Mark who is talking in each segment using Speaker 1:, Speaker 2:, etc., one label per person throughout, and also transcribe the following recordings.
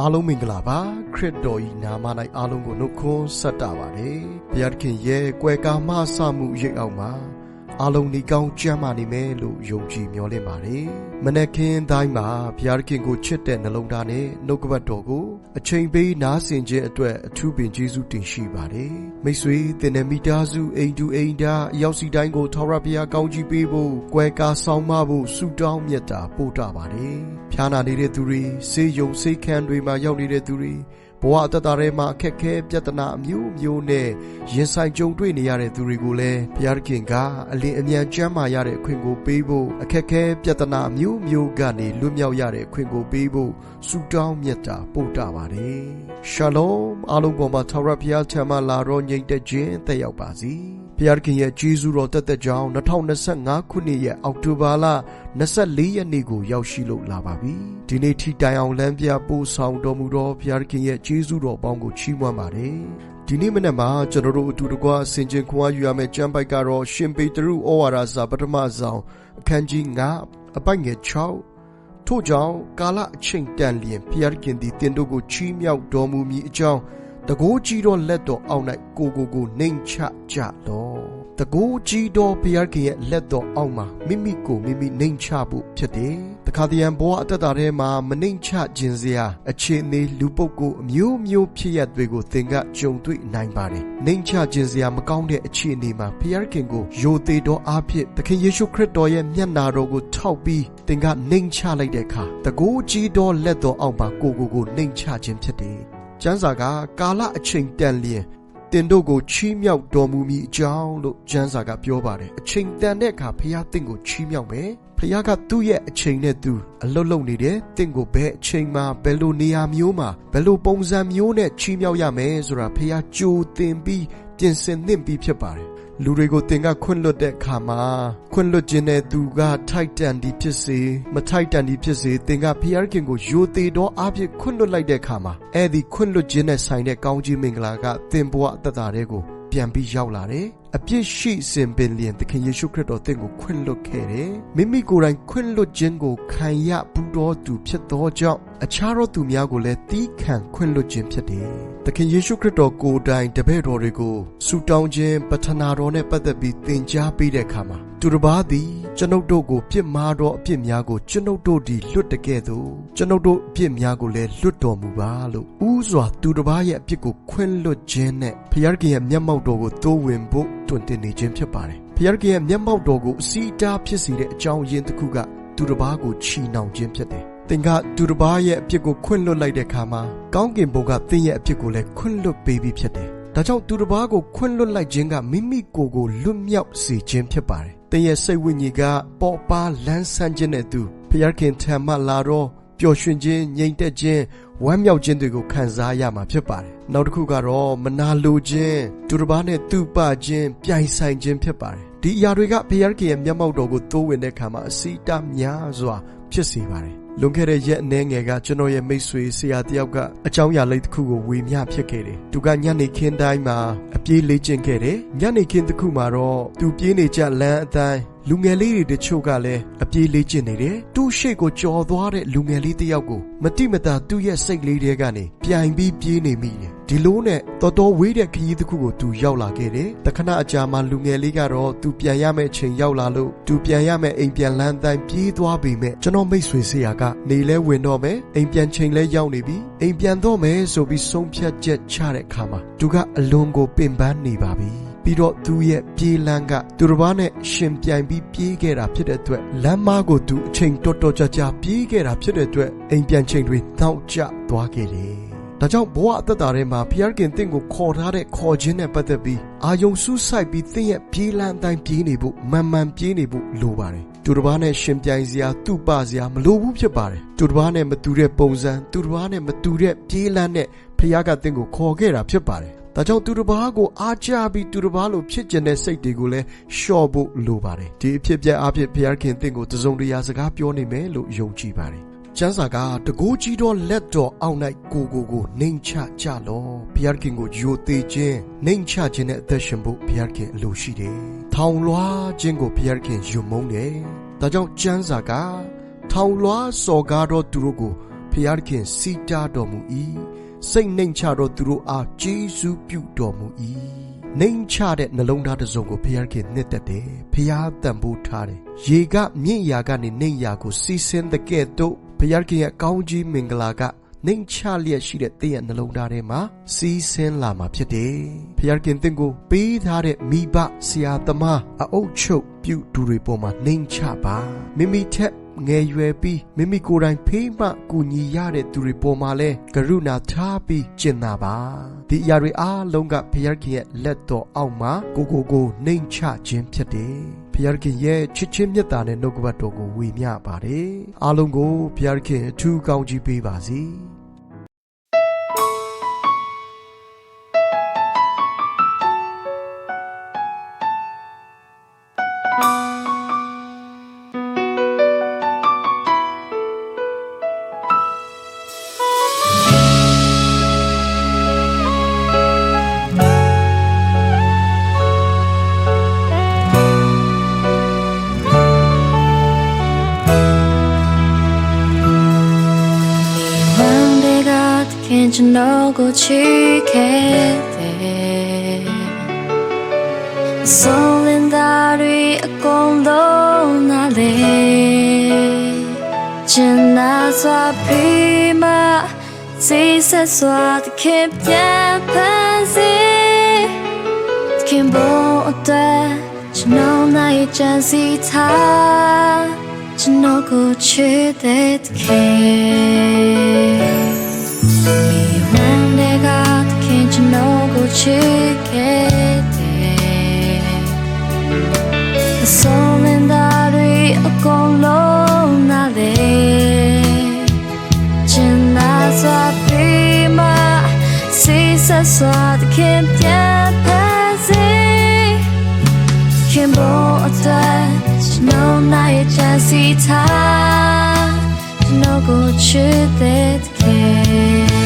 Speaker 1: အားလုံးမင်္ဂလာပါခရစ်တော်ဤနာမ၌အားလုံးကိုနှုတ်ခွန်းဆက်တာပါတယ်ဘုရားသခင်ရဲ့ကွယ်ကာမဆမှုရိပ်အောင်မှာ အားလုံးဒီကောင်းကြမ်းမာနေမယ်လို့ယုံကြည်မျှော်လင့်ပါတယ်မနက်ခင်းတိုင်းမှာဘုရားသခင်ကိုချစ်တဲ့နှလုံးသားနဲ့နှုတ်ကပတ်တော်ကိုအချိန်ပေးနားဆင်ခြင်းအတွက်အထူးပင်ကျေးဇူးတင်ရှိပါတယ်မိတ်ဆွေသင်တဲ့မိသားစုအိမ်တူအိမ်သားအရောက်စီတိုင်းကိုထာဝရဘုရားကောင်းကြီးပေးဖို့ကွယ်ကာဆောင်မဖို့ဆုတောင်းမြတ်တာပို့တာပါတယ်ဖျားနာနေတဲ့သူတွေဆေးရုံဆေးခန်းတွေမှာရောက်နေတဲ့သူတွေ ဘဝအတ္တထဲမှာအခက်ခဲပြဿနာအမျိုးမျိုးနဲ့ရင်ဆိုင်ကြုံတွေ့နေရတဲ့သူတွေကိုလည်းဘုရားခင်ကအလင်းအမြန်ကျမ်းမာရတဲ့အခွင့်ကိုပေးဖို့အခက်ခဲပြဿနာအမျိုးမျိုးကနေလွတ်မြောက်ရတဲ့အခွင့်ကိုပေးဖို့ဆုတောင်းမြတ်တာပို့တာပါတယ်ရှာလုံအားလုံးပေါ်မှာထာဝရဘုရားထံမှလာတော့ညီတဲ့ခြင်းတက်ရောက်ပါစေ ဘုရားခင်ရဲ့ကျေးဇူးတော်တက်တဲ့ကြောင်း2025ခုနှစ်ရဲ့အောက်တိုဘာလ24ရက်နေ့ကိုရောက်ရှိလို့လာပါပြီဒီနေ့ထိတိုင်အောင်လမ်းပြပို့ဆောင်တော်မူသောဘုရားခင်ရဲ့ကျေးဇူးတော်ပေါင်းကိုချီးမွမ်းပါတယ်ဒီနေ့မနေ့မှာကျွန်တော်တို့အတူတကွဆင်ခြင်ခွာယူရမယ့်ကျမ်းပိုက်ကတော့ရှင်ပေတရုဩဝါဒစာပထမဆောင်အခန်းကြီး9အပိုက်ငယ်6ထို့ကြောင့်ကာလအချိန်တန်လျင်ဘုရားခင်သည်တင်တို့ကိုချီးမြှောက်တော်မူမည်အကြောင်း တကိုးကြီးသောလက်တော်အောက်၌ကိုကိုကိုနှိမ်ချကြလောတကိုးကြီးသောဘုရားခင်ရဲ့လက်တော်အောက်မှာမိမိကိုမိမိနှိမ်ချဖို့ဖြစ်တယ်တခါတရံဘဝအတ္တတာထဲမှာမနှိမ်ချခြင်းစရာအခြေအနေလူပုဂ္ဂိုလ်အမျိုးမျိုးဖြစ်ရတွေကိုသင်ကကြုံတွေ့နိုင်ပါတယ်နှိမ်ချခြင်းစရာမကောင်းတဲ့အခြေအနေမှာဘုရားခင်ကိုယိုသေးသောအားဖြင့်သခင်ယေရှုခရစ်တော်ရဲ့မျက်နာတော်ကိုထောက်ပြီးသင်ကနှိမ်ချလိုက်တဲ့အခါတကိုးကြီးသောလက်တော်အောက်မှာကိုကိုကိုနှိမ်ချခြင်းဖြစ်တယ် ကျမ်းစာကကာလအချိန်တန်လျင်တင်တို့ကိုချီးမြှောက်တော်မူမည်အကြောင်းလို့ကျမ်းစာကပြောပါတယ်အချိန်တန်တဲ့အခါဖခင်တင့်ကိုချီးမြှောက်မယ်ဖခင်ကသူ့ရဲ့အချိန်နဲ့သူအလုတ်လုံနေတယ်တင့်ကိုဘယ်အချိန်မှာဘယ်လိုနေရာမျိုးမှာဘယ်လိုပုံစံမျိုးနဲ့ချီးမြှောက်ရမယ်ဆိုတာဖခင်ကြိုတင်ပြီးပြင်ဆင်သင့်ပြီးဖြစ်ပါတယ် လူတွေကိုတင်ကခွင့်လွတ်တဲ့အခါမှာခွင့်လွတ်ခြင်းနဲ့သူကထိုက်တန်သည်ဖြစ်စေမထိုက်တန်သည်ဖြစ်စေတင်ကဖျားခင်ကိုယိုသေးသောအဖြစ်ခွင့်လွတ်လိုက်တဲ့အခါမှာအဲ့ဒီခွင့်လွတ်ခြင်းနဲ့ဆိုင်တဲ့ကောင်းကြီးမင်္ဂလာကသင်ဘဝအတ္တတွေကို ပြန်ပြီးရောက်လာတယ်အပြစ်ရှိစဉ်ပင်လျင်သခင်ယေရှုခရစ်တော်တင့်ကိုခွင့်လွတ်ခဲ့တယ်မိမိကိုယ်တိုင်ခွင့်လွတ်ခြင်းကိုခံရဘူးတော်သူဖြစ်သောကြောင့်အခြားသောသူများကိုလည်းတီးခံခွင့်လွတ်ခြင်းဖြစ်တယ်သခင်ယေရှုခရစ်တော်ကိုယ်တိုင်တပည့်တော်တွေကိုဆုတောင်းခြင်းပထနာတော်နဲ့ပတ်သက်ပြီးသင်ကြားပေးတဲ့အခါမှာသူတစ်ပါးသည် ကျွန်ုပ်တို့ကိုပြစ်မှားသောအပြစ်များကိုကျွန်ုပ်တို့သည်လွတ်တကဲ့သို့ကျွန်ုပ်တို့အပြစ်များကိုလည်းလွတ်တော်မူပါလို့ဥစွာသူတစ်ပါးရဲ့အပြစ်ကိုခွင့်လွတ်ခြင်းနဲ့ဖျားခင်ရဲ့မျက်မှောက်တော်ကိုတိုးဝင်ဖို့တွင်တင်နေခြင်းဖြစ်ပါတယ်ဖျားခင်ရဲ့မျက်မှောက်တော်ကိုအစီအတားဖြစ်စေတဲ့အကြောင်းရင်းတစ်ခုကသူတစ်ပါးကိုချီနှောင်ခြင်းဖြစ်တယ်သင်ကသူတစ်ပါးရဲ့အဖြစ်ကိုခွင့်လွတ်လိုက်တဲ့အခါမှာကောင်းကင်ဘုံကသင်ရဲ့အဖြစ်ကိုလည်းခွင့်လွတ်ပေးပြီးဖြစ်တယ်။ဒါကြောင့်သူတစ်ပါးကိုခွင့်လွတ်လိုက်ခြင်းကမိမိကိုယ်ကိုလွတ်မြောက်စေခြင်းဖြစ်ပါတယ်။ သင်ရဲ့စိတ်ဝိညာဉ်ကပေါ်ပါလန်းဆန်းခြင်းနဲ့သူဖျားခင်ထံမှလာတော့ပျော်ရွှင်ခြင်းငြိမ်သက်ခြင်းဝမ်းမြောက်ခြင်းတွေကိုခံစားရမှာဖြစ်ပါတယ်။နောက်တစ်ခုကတော့မနာလိုခြင်းသူတစ်ပါးနဲ့သူ့ပခြင်းပြိုင်ဆိုင်ခြင်းဖြစ်ပါတယ်။ဒီအရာတွေကဖျားခင်ရဲ့မျက်မှောက်တော်ကိုတိုးဝင်တဲ့အခါမှာအစီတများစွာဖြစ်စေပါတယ်။ လွန်ခဲ့တဲ့ရက်အနည်းငယ်ကကျွန်တော်ရဲ့မိတ်ဆွေဆရာတယောက်ကအကြောင်းအရာလေးတစ်ခုကိုဝေမျှဖြစ်ခဲ့တယ်။သူကညနေခင်းတိုင်းမှာအပြေးလေ့ကျင့်ခဲ့တယ်။ညနေခင်းတစ်ခုမှာတော့သူပြေးနေကြလမ်းအတိုင်း လူငယ်လေးတွေတချို့ကလည်းအပြေးလေ့ကျင့်နေတယ်။သူ့ရှေ့ကိုကြော်သွားတဲ့လူငယ်လေးတစ်ယောက်ကိုမတိမတာသူ့ရဲ့စိတ်လေးတွေကနေပြိုင်ပြီးပြေးနေမိတယ်။ဒီလိုနဲ့တော်တော်ဝေးတဲ့ခရီးတစ်ခုကိုသူရောက်လာခဲ့တယ်။တခဏအကြာမှာလူငယ်လေးကတော့သူပြန်ရမယ့်အချိန်ရောက်လာလို့သူပြန်ရမယ့်အိမ်ပြန်လန်းတိုင်းပြေးသွားပေမဲ့ကျွန်တော်မိတ်ဆွေဆရာကနေလဲဝင်တော့မယ်အိမ်ပြန်ချိန်လဲရောက်နေပြီအိမ်ပြန်တော့မယ်ဆိုပြီးဆုံးဖြတ်ချက်ချတဲ့အခါမှာသူကအလွန်ကိုပင်ပန်းနေပါပြီ။ ပြီးတော့သူရဲ့ပြေးလန်းကသူတစ်ပါးနဲ့ရှင်ပြိုင်ပြီးပြေးခဲ့တာဖြစ်တဲ့အတွက်လမ်းမကိုသူအချိန်တော်တော်ကြာကြာပြေးခဲ့တာဖြစ်တဲ့အတွက်အိမ်ပြန်ချိန်တွေနှောက်ကျသွားခဲ့တယ်။ဒါကြောင့်ဘဝအသက်တာထဲမှာဖျားခင်တင့်ကိုခေါ်ထားတဲ့ခေါ်ခြင်းနဲ့ပတ်သက်ပြီးအာယုံစူးစိုက်ပြီးတင့်ရဲ့ပြေးလန်းအတိုင်းပြေးနေဖို့မှန်မှန်ပြေးနေဖို့လိုပါတယ်။သူတစ်ပါးနဲ့ရှင်ပြိုင်စရာသူ့ပစရာမလိုဘူးဖြစ်ပါတယ်။သူတစ်ပါးနဲ့မတူတဲ့ပုံစံသူတစ်ပါးနဲ့မတူတဲ့ပြေးလန်းတဲ့ဖျားကတင့်ကိုခေါ်ခဲ့တာဖြစ်ပါတယ်။ ဒါကြောင့်သူတစ်ပါးကိုအားကြပြီးသူတစ်ပါးလိုဖြစ်ကျင်တဲ့စိတ်တွေကိုလည်းလျှော့ဖို့လိုပါတယ်ဒီအဖြစ်ပြက်အဖြစ်ဘုရားခင်တင့်ကိုတစုံတရာစကားပြောနေမယ်လို့ယုံကြည်ပါတယ်ကျမ်းစာကတကိုးကြီးသောလက်တော်အောက်၌ကိုကိုကိုနှိမ်ချကြလောဘုရားခင်ကိုယိုသေးခြင်းနှိမ်ချခြင်းနဲ့အသက်ရှင်ဖို့ဘုရားခင်အလိုရှိတယ်ထောင်လွှားခြင်းကိုဘုရားခင်ယုံမုန်းတယ်ဒါကြောင့်ကျမ်းစာကထောင်လွှားစော်ကားသောသူတို့ကိုဘုဖျားခင်စီတားတော်မူ၏ စိတ်နှိမ်ချတော်သူတို့အားကျေးဇူးပြုတော်မူ၏နှိမ်ချတဲ့နှလုံးသားတစ်စုံကိုဖျားခင်နှစ်သက်တယ်ဖျားတန်ဖိုးထားတယ်ရေကမြင့်ရာကနေနှိမ်ရာကိုစီးဆင်းတဲ့ကဲ့သို့ဖျားခင်ရဲ့ကောင်းကြီးမင်္ဂလာကနှိမ်ချလျက်ရှိတဲ့တင့်ရဲ့နှလုံးသားထဲမှာစီးဆင်းလာမှာဖြစ်တယ်။ဖျားခင်တင့်ကိုပေးထားတဲ့မိဘဆရာသမားအအုပ်ချုပ် ပြုသူတွေပေါ်မှာနှိမ်ချပါမိမိထက်ငယ်ရွယ်ပြီးမိမိကိုယ်တိုင်ဖေးမှကူညီရတဲ့သူတွေပေါ်မှာလဲကရုဏာထားပြီးကျင့်နာပါဒီအရာတွေအားလုံးကဘုရားခင်ရဲ့လက်တော်အောက်မှာကိုကိုကိုနှိမ်ချခြင်းဖြစ်တယ်ဘုရားခင်ရဲ့ချစ်ချင်းမြတ်တာနဲ့နှုတ်ကပတ်တော်ကိုဝေမျှပါတယ်အားလုံးကိုဘုရားခင်အထူးကောင်းချီးပေးပါစေ
Speaker 2: you know go chicken Soul in that we a condo na le China swa prima Si sa swa the kim pian pan si Kim bo ode Chino na i chan si ta ကျွန်တော်ကိုချစ်တဲ့တခင် ချစ်ခဲ့တဲ့အဆုံးမင်းသားတွေအကုန်လုံးနားလေကျင်နာစွာပြီးမှစိတ်ဆက်စွာတခင်ပြန်ဖန်စေခင်ဘောအသက်ကျွန်တော်နိုင်ချမ်းစီထားကျွန်တော်ကိုချစ်တဲ့တခင်အာ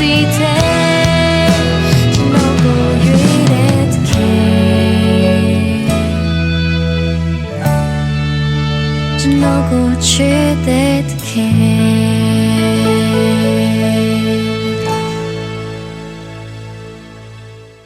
Speaker 2: see. Take